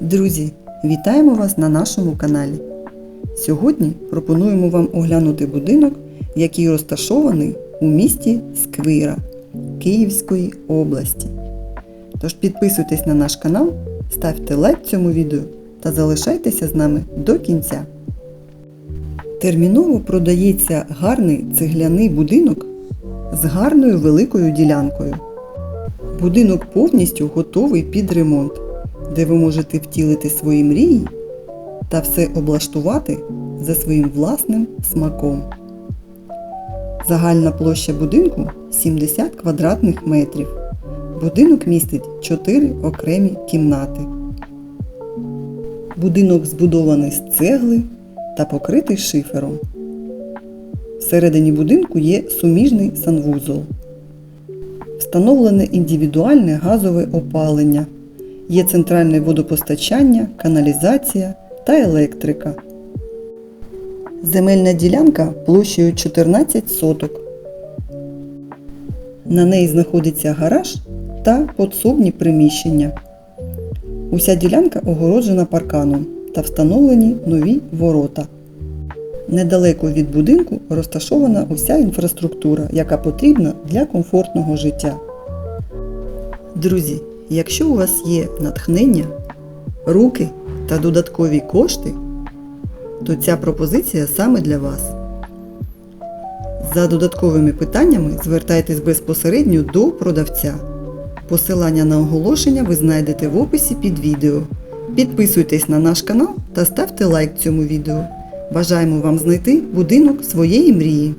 Друзі, вітаємо вас на нашому каналі. Сьогодні пропонуємо вам оглянути будинок, який розташований у місті Сквира Київської області. Тож підписуйтесь на наш канал, ставте лайк цьому відео та залишайтеся з нами до кінця. Терміново продається гарний цегляний будинок з гарною великою ділянкою. Будинок повністю готовий під ремонт, де ви можете втілити свої мрії та все облаштувати за своїм власним смаком. Загальна площа будинку 70 квадратних метрів. Будинок містить 4 окремі кімнати. Будинок збудований з цегли та покритий шифером. Всередині будинку є суміжний санвузол. Встановлене індивідуальне газове опалення. Є центральне водопостачання, каналізація та електрика. Земельна ділянка площею 14 соток. На неї знаходиться гараж та подсобні приміщення. Уся ділянка огороджена парканом та встановлені нові ворота. Недалеко від будинку розташована уся інфраструктура, яка потрібна для комфортного життя. Друзі, якщо у вас є натхнення, руки та додаткові кошти, то ця пропозиція саме для вас. За додатковими питаннями звертайтесь безпосередньо до продавця. Посилання на оголошення ви знайдете в описі під відео. Підписуйтесь на наш канал та ставте лайк цьому відео. Бажаємо вам знайти будинок своєї мрії.